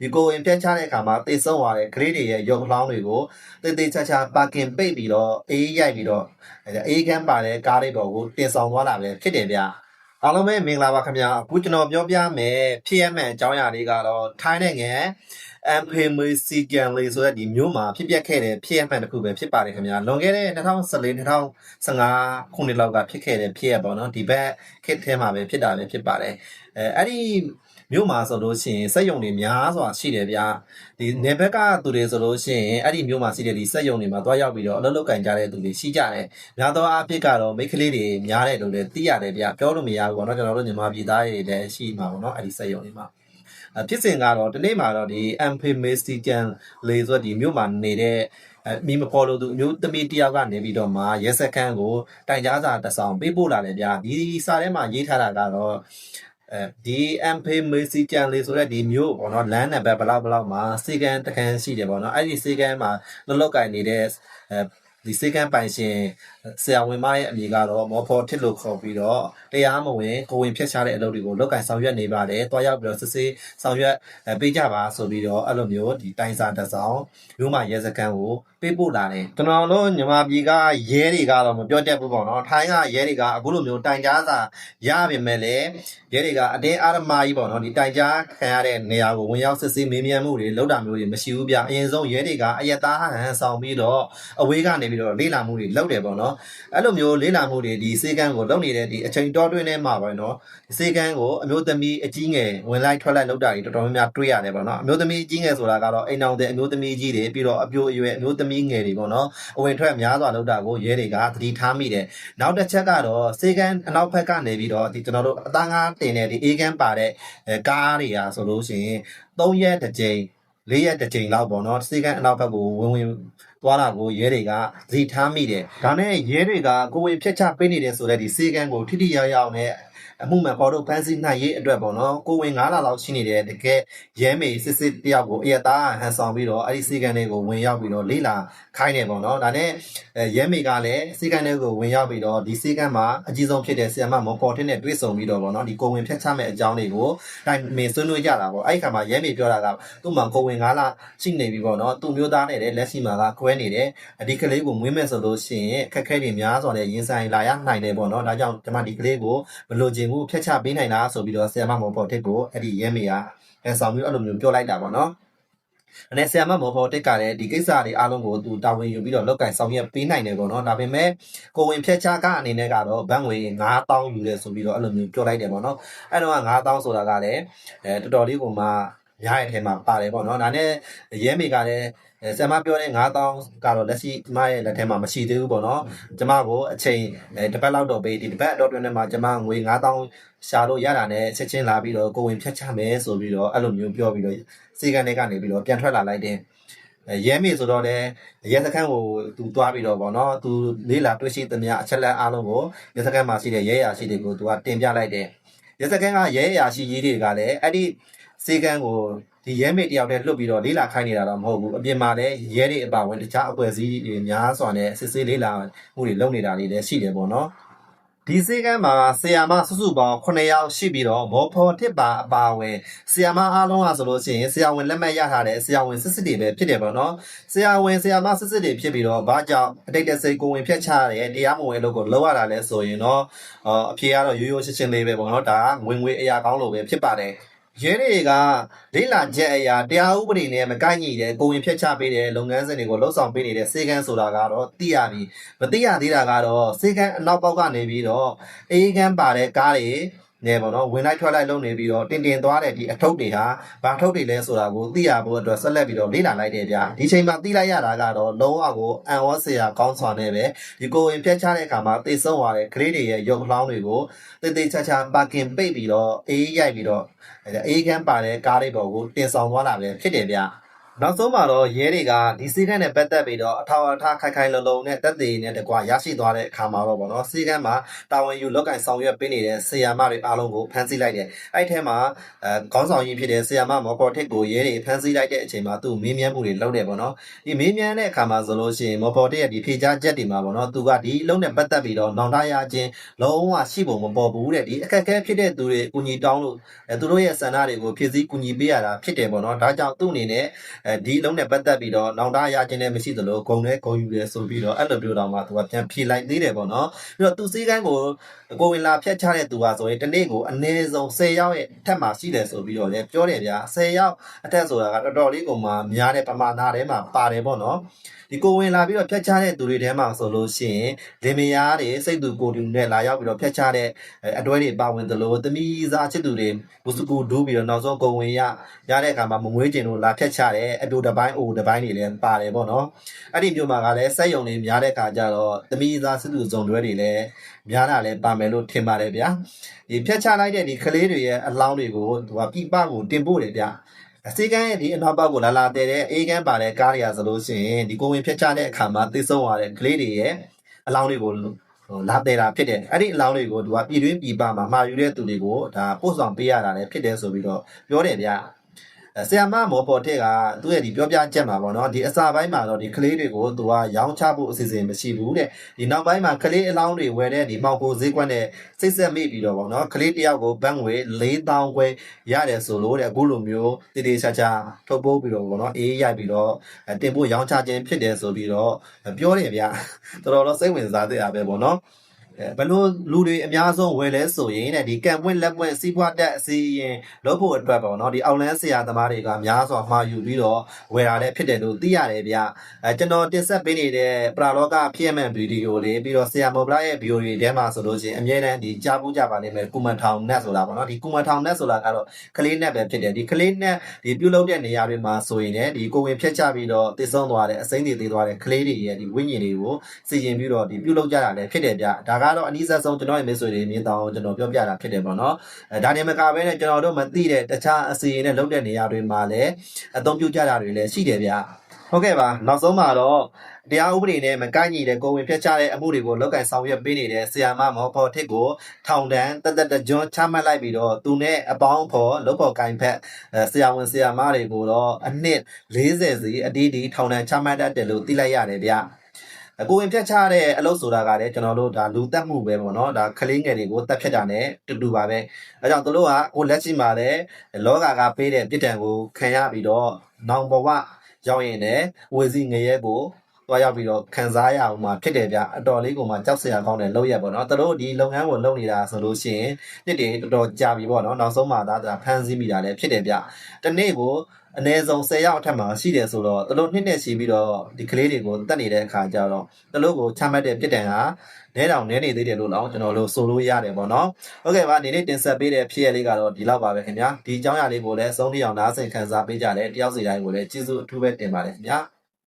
ဒီကိုဝင်ပြတ်ချတဲ့အခါမှာတိတ်ဆုံးသွားတဲ့ဂရိတွေရဲ့ရုပ်လောင်းတွေကိုတိတ်တိတ်ချာချာပါကင်ပိတ်ပြီးတော့အေးရိုက်ပြီးတော့အေးကန်းပါတဲ့ကားလေးပေါ်ကိုတင်ဆောင်သွားတာပဲဖြစ်တယ်ဗျအားလုံးပဲမင်္ဂလာပါခင်ဗျာအခုကျွန်တော်ပြောပြမယ်ဖြစ်ရမှန်အကြောင်းအရာလေးကတော့ထိုင်းနိုင်ငံအမ်ဖေမစီကန်လေးဆိုတဲ့ဒီမျိုးမှာဖြစ်ပျက်ခဲ့တဲ့ဖြစ်ရမှန်တစ်ခုပဲဖြစ်ပါတယ်ခင်ဗျာလွန်ခဲ့တဲ့2014 2015ခုနှစ်လောက်ကဖြစ်ခဲ့တဲ့ဖြစ်ရပေါ့နော်ဒီဘက်ခေတ်ထဲမှာပဲဖြစ်တာပဲဖြစ်ပါတယ်အဲအဲ့ဒီ မြို့မှာဆိုလို့ရှိရင်စက်ယုံတွေများစွာရှိတယ်ဗျာဒီနေဘက်ကသူတွေဆိုလို့ရှိရင်အဲ့ဒီမြို့မှာရှိတဲ့ဒီစက်ယုံတွေမှာတွားရောက်ပြီးတော့အလုပ်လုပ်ကင်ကြတဲ့သူတွေရှိကြတယ်များသောအားဖြင့်ကတော့မိန်းကလေးတွေများတဲ့လူတွေသိရတယ်ဗျာပြောလို့မရဘူးပေါ့နော်ကျွန်တော်တို့ညီမပြည်သားတွေလည်းရှိမှာပေါ့နော်အဲ့ဒီစက်ယုံတွေမှာအဖြစ်စဉ်ကတော့ဒီနေ့မှာတော့ဒီ Amphimestican လေဆိုဒီမြို့မှာနေတဲ့အဲမိမပေါ်လို့သူအမျိုးသမီးတယောက်ကနေပြီးတော့မှရဲစခန်းကိုတိုင်ကြားစာတစ်စောင်ပေးပို့လာတယ်ဗျာဒီစာထဲမှာရေးထားတာကတော့ အဲဒီ MP Mercy ကြံလေးဆိုတဲ့ဒီမျိုးပေါ့နော်လမ်းနံပါတ်ဘလောက်ဘလောက်မှာစေကန်တခန်းရှိတယ်ပေါ့နော်အဲ့ဒီစေကန်မှာလောလောက်ကင်နေတဲ့အဲ ဒီစေကန်ပိုင်ရှင်ဆရာဝန်မရဲ့အမည်ကတော့မော်ဖော်ထစ်လို့ခေါ်ပြီးတော့တရားမဝင်ကိုဝင်ဖျက်ချတဲ့အလုပ်တွေကိုလောက်ကင်ဆောင်ရွက်နေပါတယ်တွားရောက်ပြီးတော့စစ်ဆေးဆောင်ရွက်ပေးကြပါဆိုပြီးတော့အဲ့လိုမျိုးဒီတိုင်စာတစ်စောင်မြို့မှာရဲစခန်းကိုပေးပို့လာတယ်ကျွန်တော်တို့ညီမပြည်ကရဲတွေကတော့မပြောတတ်ဘူးပေါ့နော်ထိုင်းကရဲတွေကအခုလိုမျိုးတိုင်ကြားစာရပါမယ်လေရဲတွေကအတင်းအာရမကြီးပေါ့နော်ဒီတိုင်ကြားခံရတဲ့နေရာကိုဝင်ရောက်စစ်ဆေးမေးမြန်းမှုတွေလုပ်တာမျိုးတွေမရှိဘူးဗျအရင်ဆုံးရဲတွေကအယက်သားဟန်ဟန်ဆောင်ပြီးတော့အဝေးကနေပြီးတော့လေးလာမှုတွေလုပ်တယ်ပေါ့နော်အဲ့လိုမျိုးလေးလာမှုတွေဒီစေကန်းကိုလုပ်နေတဲ့ဒီအချိန်တော်တွင်းထဲမှာပေါ့နော်ဒီစေကန်းကိုအမျိုးသမီးအကြီးငယ်ဝင်လိုက်ထွက်လိုက်လုပ်တာတွေတော်တော်များများတွေ့ရတယ်ပေါ့နော်အမျိုးသမီးအကြီးငယ်ဆိုတာကတော့အိမ်အောင်တဲ့အမျိုးသမီးကြီးတွေပြီးတော့အပြိုအရွယ်အမျိုးသမီးငယ်တွေပေါ့နော်အဝင်ထွက်များစွာလုပ်တာကိုရဲတွေကသတိထားမိတယ်နောက်တစ်ချက်ကတော့စေကန်းအနောက်ဘက်ကနေပြီးတော့ဒီကျွန်တော်တို့အသားငါးတင်တဲ့ဒီအေးကန်းပါတဲ့အဲကားတွေရာဆိုလို့ရှိရင်၃ရက်တစ်ကြိမ် လေးရက်တစ်ကြိမ်လောက်ပေါ့နော်စေကန်းအနောက်ဘက်ကိုဝင်ဝင်သွားတာကိုရဲတွေကသတိထားမိတယ်ဒါနဲ့ရဲတွေကကိုဝင်ဖြတ်ချပေးနေတယ်ဆိုတဲ့ဒီစေကန်းကိုထိထိရောက်ရောက်နဲ့ အမှုမှန်ပေါ်တော့ဖန်ဆီးနိုင်ရေးအတွက်ပေါ့နော်ကိုဝင်9လလောက်ရှိနေတဲ့တကယ်ရဲမေစစ်စစ်တယောက်ကိုအရသားဟန်ဆောင်ပြီးတော့အဲ့ဒီစီကန်တွေကိုဝင်ရောက်ပြီးတော့လေးလာခိုင်းနေပေါ့နော်ဒါနဲ့ရဲမေကလည်းစီကန်တွေကိုဝင်ရောက်ပြီးတော့ဒီစီကန်မှာအကြီးဆုံးဖြစ်တဲ့ဆီယမမော်ပေါ်တင်နဲ့တွေ့ဆုံပြီးတော့ပေါ့နော်ဒီကိုဝင်ဖြတ်ချမဲ့အကြောင်းတွေကိုတိုင်မင်ဆွေးနွေးကြတာပေါ့အဲ့ဒီခါမှာရဲမေပြောတာကသူ့မှာကိုဝင်9လရှိနေပြီပေါ့နော်သူ့မျိုးသားနဲ့လက်ရှိမှာကကွဲနေတယ်အဒီကလေးကိုမွေးမဲ့ဆိုလို့ရှိရင်အခက်အခဲတွေများစွာနဲ့ရင်ဆိုင်လာရနိုင်တယ်ပေါ့နော်ဒါကြောင့်ကျွန်မဒီကလေးကိုမလိုချင်ဘူးဖျက်ချပေးနိုင်လားဆိုပြီးတော့ဆီယမမော်ပေါ်တစ်ကိုအဲ့ဒီရဲမေကအဲဆောင်ပြီးအဲ့လိုမျိုးပြောလိုက်တာပေါ့နော်အနေဆီယမမော်ပေါ်တစ်ကလည်းဒီကိစ္စတွေအားလုံးကိုသူတာဝန်ယူပြီးတော့လောက်ကင်ဆောင်ရွက်ပေးနိုင်တယ်ပေါ့နော်ဒါပေမဲ့ကိုဝင်ဖျက်ချကအနေနဲ့ကတော့ဘန်ငွေ9000ယူတယ်ဆိုပြီးတော့အဲ့လိုမျိုးပြောလိုက်တယ်ပေါ့နော်အဲ့တော့9000ဆိုတာကလည်းအဲတော်တော်လေးကိုမှ ရရဲ့ထဲမှာပါတယ်ပေါ့နော်ဒါနဲ့ရဲမေကလည်းအဲဆရာမပြောတဲ့9000ကတော့လက်ရှိကျမရဲ့လက်ထဲမှာမရှိသေးဘူးပေါ့နော်ကျမကိုအချိန်အဲတစ်ပတ်လောက်တော့ပေးဒီတစ်ပတ်တော့တွင်ထဲမှာကျမငွေ9000ရှာလို့ရတာနဲ့ချက်ချင်းလာပြီးတော့ကိုဝင်ဖြတ်ချမယ်ဆိုပြီးတော့အဲ့လိုမျိုးပြောပြီးတော့စီကန်တွေကနေပြီးတော့ပြန်ထွက်လာလိုက်တယ်ရဲမေဆိုတော့လည်းရဲစခန်းကိုသူသွားပြီးတော့ဗောနော်သူလေးလာတွေ့ရှိသမျှအချက်လက်အားလုံးကိုရဲစခန်းမှာရှိတဲ့ရဲရာရှိတွေကိုသူကတင်ပြလိုက်တယ်ရဲစခန်းကရဲရာရှိကြီးတွေကလည်းအဲ့ဒီ စေကန်းကိုဒီရဲမေတယောက်တည်းလွတ်ပြီးတော့လေးလာခိုင်းနေတာတော့မဟုတ်ဘူးအပြင်မှာလည်းရဲတွေအပါဝင်တခြားအဖွဲ့အစည်းတွေများစွာနဲ့စစ်ဆေးလေးလာမှုတွေလုပ်နေတာတွေလည်းရှိတယ်ပေါ့နော်ဒီစေကမ်းမှာဆီယာမစုစုပေါင်း9ယောက်ရှိပြီးတော့မော်ဖော်တစ်ပါအပါဝင်ဆီယာမအားလုံးကဆိုလို့ရှိရင်ဆီယာဝင်လက်မှတ်ရထားတဲ့ဆီယာဝင်စစ်စစ်တွေပဲဖြစ်တယ်ပေါ့နော်ဆီယာဝင်ဆီယာမစစ်စစ်တွေဖြစ်ပြီးတော့ဘာကြောင့်အတိတ်တစိကိုဝင်ဖြတ်ချတဲ့တရားမဝင်လို့ကိုလောက်ရတာလဲဆိုရင်တော့အဖြေကတော့ရိုးရိုးရှင်းရှင်းလေးပဲပေါ့နော်ဒါကငွေငွေအရာကောင်းလို့ပဲဖြစ်ပါတယ် ရဲတွေကလိလာချက်အရာတရားဥပဒေနဲ့မကိုက်ညီတဲ့ကိုဝင်ဖြတ်ချပေးတဲ့လုပ်ငန်းစဉ်တွေကိုလှုပ်ဆောင်ပေးနေတဲ့စေကန်းဆိုတာကတော့သိရပြီမသိရသေးတာကတော့စေကန်းအနောက်ပေါက်ကနေပြီးတော့အေးကန်းပါတဲ့ကားတွေ နေပေါ့နော်ဝင်လိုက်ထွက်လိုက်လုပ်နေပြီးတော့တင်တင်သွားတဲ့ဒီအထုပ်တွေဟာဘာထုပ်တွေလဲဆိုတာကိုသိရဖို့အတွက်ဆက်လက်ပြီးတော့လေ့လာလိုက်တယ်ဗျာဒီချိန်မှာသိလိုက်ရတာကတော့လုံးဝကိုအန်ဝတ်စရာကောင်းစွာနဲ့ပဲဒီကိုဝင်ဖြတ်ချတဲ့အခါမှာသိဆုံးသွားတဲ့ဂရိတွေရဲ့ရုပ်လောင်းတွေကိုတိတ်တိတ်ချာချာပါကင်ပိတ်ပြီးတော့အေးရိုက်ပြီးတော့အေးကန်းပါတဲ့ကားလေးပေါ်ကိုတင်ဆောင်သွားတာပဲဖြစ်တယ်ဗျ နောက်ဆုံးမှာတော့ရဲတွေကဒီစီကန်းနဲ့ပတ်သက်ပြီးတော့အထောက်အထားခိုင်ခိုင်လုံလုံနဲ့တက်သေးနဲ့တကွာရရှိသွားတဲ့အခါမှာတော့ဗောနော်စီကန်းမှာတာဝန်ယူလောက်ကင်ဆောင်ရွက်ပေးနေတဲ့ဆီယာမတွေအားလုံးကိုဖမ်းဆီးလိုက်တယ်အဲ့ထဲမှာအဲခေါင်းဆောင်ကြီးဖြစ်တဲ့ဆီယာမမော်ပေါ်ထစ်ကိုရဲတွေဖမ်းဆီးလိုက်တဲ့အချိန်မှာသူမေးမြန်းမှုတွေလုပ်တယ်ဗောနော်ဒီမေးမြန်းတဲ့အခါမှာဆိုလို့ရှိရင်မော်ပေါ်ထစ်ရဲ့ဒီဖြေကြားချက်တွေမှာဗောနော်သူကဒီအလုံးနဲ့ပတ်သက်ပြီးတော့နောင်တရခြင်းလုံးဝရှိပုံမပေါ်ဘူးတဲ့ဒီအခက်အခဲဖြစ်တဲ့သူတွေအကူအညီတောင်းလို့အဲသူတို့ရဲ့ဆန္ဒတွေကိုဖြည့်ဆည်းကူညီပေးရတာဖြစ်တယ်ဗောနော်ဒါကြောင့်သူ့အနေနဲ့အဲဒီအလုံးနဲ့ပတ်သက်ပြီးတော့နောင်တရခြင်းလည်းမရှိသလိုဂုံနဲ့ဂုံယူတယ်ဆိုပြီးတော့အဲ့လိုမျိုးတော့မှသူကပြန်ဖြေလိုက်သေးတယ်ပေါ့နော်ပြီးတော့သူစည်းကမ်းကိုကိုဝင်လာဖြတ်ချတဲ့သူဟာဆိုရင်တနေ့ကိုအနည်းဆုံး10ယောက်ရဲ့အထက်မှာရှိတယ်ဆိုပြီးတော့လည်းပြောတယ်ဗျာ10ယောက်အထက်ဆိုတာကတော်တော်လေးကိုမှများတဲ့ပမာဏထဲမှာပါတယ်ပေါ့နော်ဒီကိုဝင်လာပြီးတော့ဖြတ်ချတဲ့သူတွေထဲမှာဆိုလို့ရှိရင်လင်မယားတွေစိတ်သူကိုယ်တူနဲ့လာရောက်ပြီးတော့ဖြတ်ချတဲ့အတွဲတွေပါဝင်သလိုသမီးစားချစ်သူတွေဘုစကူဒူးပြီးတော့နောက်ဆုံးကိုဝင်ရရတဲ့အခါမှာမမွေးကျင်လို့လာဖြတ်ချတယ်အတူတစ်ပိုင်းအိုတစ်ပိုင်းတွေလည်းပါတယ်ပေါ့နော်အဲ့ဒီမျိုးမှာကလည်းစက်ယုံတွေများတဲ့အခါကျတော့သမီးစားစစ်သူစုံတွဲတွေလည်းများတာလည်းပါမယ်လို့ထင်ပါတယ်ဗျာဒီဖြတ်ချလိုက်တဲ့ဒီကလေးတွေရဲ့အလောင်းတွေကိုသူကပြပကိုတင်ပို့တယ်ဗျာအစီကန်းရဲ့ဒီအနောက်ဘက်ကိုလာလာတဲတဲ့အေးကန်းပါတဲ့ကားတွေကဆိုလို့ရှိရင်ဒီကိုဝင်ဖြတ်ချတဲ့အခါမှာသိဆုံးသွားတဲ့ကလေးတွေရဲ့အလောင်းတွေကိုဟိုလာတဲတာဖြစ်တယ်အဲ့ဒီအလောင်းတွေကိုသူကပြည်တွင်းပြည်ပမှာမှာယူတဲ့သူတွေကိုဒါပို့ဆောင်ပေးရတာလည်းဖြစ်တယ်ဆိုပြီးတော့ပြောတယ်ဗျာအဲ ဆရာမမော်ပေါ်ထက်ကသူ့ရဲ့ဒီပြောပြချက်မှာပေါ့နော်ဒီအစာပိုင်းမှာတော့ဒီကလေးတွေကိုသူကရောင်းချဖို့အစီအစဉ်မရှိဘူးတဲ့ဒီနောက်ပိုင်းမှာကလေးအလောင်းတွေဝယ်တဲ့ဒီမောက်ကိုဈေးကွက်နဲ့စိတ်ဆက်မိပြီးတော့ပေါ့နော်ကလေးတယောက်ကိုဘန်းငွေ4000ခွဲရတယ်ဆိုလို့တဲ့အခုလိုမျိုးတည်တည်ချာချာထုတ်ပိုးပြီးတော့ပေါ့နော်အေးရိုက်ပြီးတော့အဲတင်ဖို့ရောင်းချခြင်းဖြစ်တယ်ဆိုပြီးတော့ပြောတယ်ဗျာတော်တော်တော့စိတ်ဝင်စားတဲ့အပဲပေါ့နော်အဲ ဘလို့လူတွေအများဆုံးဝယ်လဲဆိုရင်တဲ့ဒီကံပွင့်လက်ပွင့်စီးပွားတက်အစီရင်လုပ်ဖို့အတွက်ပေါ့နော်ဒီအောင်လန်းဆရာသမားတွေကများစွာမှာယူပြီးတော့ဝယ်ရတဲ့ဖြစ်တယ်လို့သိရတယ်ဗျအဲကျွန်တော်တင်ဆက်ပေးနေတဲ့ပရာလောကဖြစ်မှန်ဗီဒီယိုလေးပြီးတော့ဆရာမော်ဘလာရဲ့ဗီဒီယိုတွေထဲမှာဆိုလို့ရှိရင်အမြဲတမ်းဒီကြားပူးကြပါလိမ့်မယ်ကုမန်ထောင်နက်ဆိုတာပေါ့နော်ဒီကုမန်ထောင်နက်ဆိုတာကတော့ကလေးနက်ပဲဖြစ်တယ်ဒီကလေးနက်ဒီပြုတ်လုပ်တဲ့နေရာတွေမှာဆိုရင်လည်းဒီကိုဝင်ဖြတ်ချပြီးတော့တည်ဆုံးသွားတဲ့အစိမ့်တွေတည်သွားတဲ့ကလေးတွေရဲ့ဒီဝိညာဉ်တွေကိုစီရင်ပြီးတော့ဒီပြုတ်လုပ်ကြတာလည်းဖြစ်တယ်ဗျဒါကတော့အနည်းဆက်ဆုံးကျွန်တော်ရဲ့မိတ်ဆွေတွေမြင်တောင်းကျွန်တော်ပြောပြတာဖြစ်တယ်ပေါ့နော်အဲဒါနဲ့မကဘဲနဲ့ကျွန်တော်တို့မသိတဲ့တခြားအစီအရင်နဲ့လုပ်တဲ့နေရာတွေမှာလည်းအသုံးပြုကြတာတွေလည်းရှိတယ်ဗျဟုတ်ကဲ့ပါနောက်ဆုံးမှာတော့တရားဥပဒေနဲ့မကိုက်ညီတဲ့ကိုဝင်ဖြတ်ချတဲ့အမှုတွေကိုလောက်ကင်ဆောင်ရွက်ပေးနေတဲ့ဆီယာမမော်ဖော်ထစ်ကိုထောင်ဒဏ်တသက်တကြွချမှတ်လိုက်ပြီးတော့သူနဲ့အပေါင်းဖော်လောက်ဖော်ကိုင်ဖက်အဲဆီယာဝင်ဆီယာမတွေကိုတော့အနှစ်40စီအတီးတီထောင်ဒဏ်ချမှတ်တတ်တယ်လို့သိလိုက်ရတယ်ဗျအ ကိုဝင်ဖြတ်ချတဲ့အလုပ်ဆိုတာကလည်းကျွန်တော်တို့ဒါလူတက်မှုပဲပေါ့နော်ဒါကလေးငယ်တွေကိုတက်ဖြတ်တာနဲ့တူတူပါပဲအဲကြောင့်တို့ကကိုလက်ရှိမှာလည်းလောကကပေးတဲ့ပြစ်ဒဏ်ကိုခံရပြီးတော့နောင်ဘဝရောက်ရင်လည်းဝေစီငရဲကိုသွားရောက်ပြီးတော့ခံစားရအောင်မှာဖြစ်တယ်ဗျအတော်လေးကိုမှကြောက်စရာကောင်းတဲ့လုပ်ရက်ပေါ့နော်တို့ဒီလုပ်ငန်းကိုလုပ်နေတာဆိုလို့ရှိရင်နှစ်တွေတော်တော်ကြာပြီပေါ့နော်နောက်ဆုံးမှသာဒါဖန်ဆင်းမိတာလည်းဖြစ်တယ်ဗျတနေ့ကို အနည်းဆုံး10ရောက်အထက်မှာရှိတယ်ဆိုတော့တို့နှစ်နဲ့ရှိပြီးတော့ဒီကလေးတွေကိုတတ်နေတဲ့အခါကျတော့တို့ကိုချမှတ်တဲ့ပြစ်ဒဏ်ဟာနဲတောင်နဲနေသေးတယ်လို့တော့ကျွန်တော်တို့ဆိုလို့ရတယ်ပေါ့နော်ဟုတ်ကဲ့ပါဒီနေ့တင်ဆက်ပေးတဲ့ဖြစ်ရလေးကတော့ဒီလောက်ပါပဲခင်ဗျာဒီအကြောင်းအရာလေးကိုလည်းအဆုံးထိအောင်နားဆင်ခံစားပေးကြတယ်တယောက်စီတိုင်းကိုလည်းကျေးဇူးအထူးပဲတင်ပါတယ်ခင်ဗျာ